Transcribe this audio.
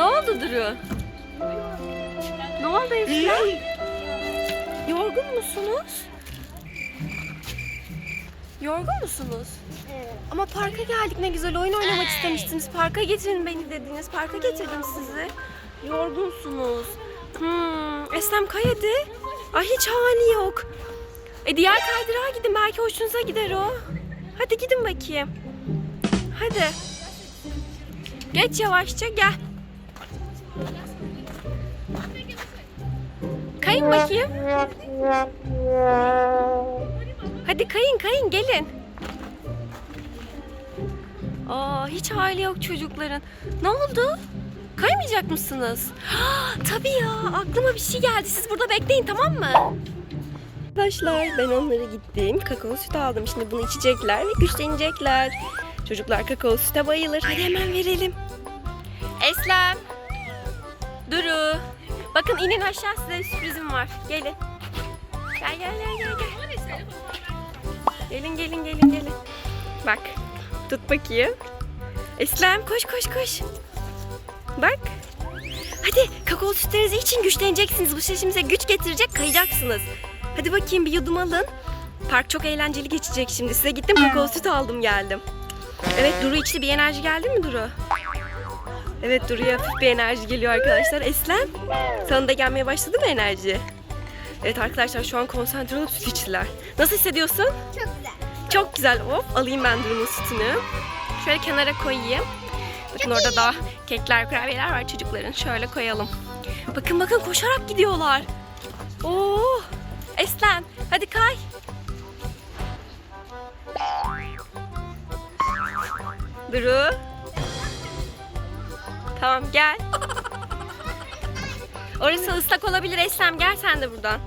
Ne oldu Duru? Ne oldu Eslem? Yorgun musunuz? Yorgun musunuz? Ama parka geldik ne güzel oyun oynamak istemiştiniz. Parka getirin beni dediniz. Parka getirdim sizi. Yorgunsunuz. Hmm, Eslem kay hadi. Ay hiç hali yok. E diğer kaydırağa gidin belki hoşunuza gider o. Hadi gidin bakayım. Hadi. Geç yavaşça gel. Kayın bakayım. Hadi kayın kayın gelin. Aa, hiç hali yok çocukların. Ne oldu? Kaymayacak mısınız? Tabii ya aklıma bir şey geldi. Siz burada bekleyin tamam mı? Arkadaşlar ben onlara gittim. Kakao süt aldım. Şimdi bunu içecekler ve güçlenecekler. Çocuklar kakao süte bayılır. Hadi hemen verelim. Eslem. Duru. Bakın inin aşağı size sürprizim var. Gelin. Gel gel gel gel gel. Gelin gelin gelin gelin. Bak. Tut bakayım. Eslem koş koş koş. Bak. Hadi kakao sütlerinizi için güçleneceksiniz. Bu sesimize güç getirecek kayacaksınız. Hadi bakayım bir yudum alın. Park çok eğlenceli geçecek şimdi. Size gittim kakao süt aldım geldim. Evet Duru içti bir enerji geldi mi Duru? Evet Duru'ya hafif bir enerji geliyor arkadaşlar. Eslem sana da gelmeye başladı mı enerji? Evet arkadaşlar şu an konsantre olup süt içtiler. Nasıl hissediyorsun? Çok güzel. Çok güzel. Hop alayım ben Duru'nun sütünü. Şöyle kenara koyayım. Bakın orada da kekler, kurabiyeler var çocukların. Şöyle koyalım. Bakın bakın koşarak gidiyorlar. Oo! Eslem hadi kay. Duru. Tamam gel. Orası ıslak olabilir Eslem gel sen de buradan.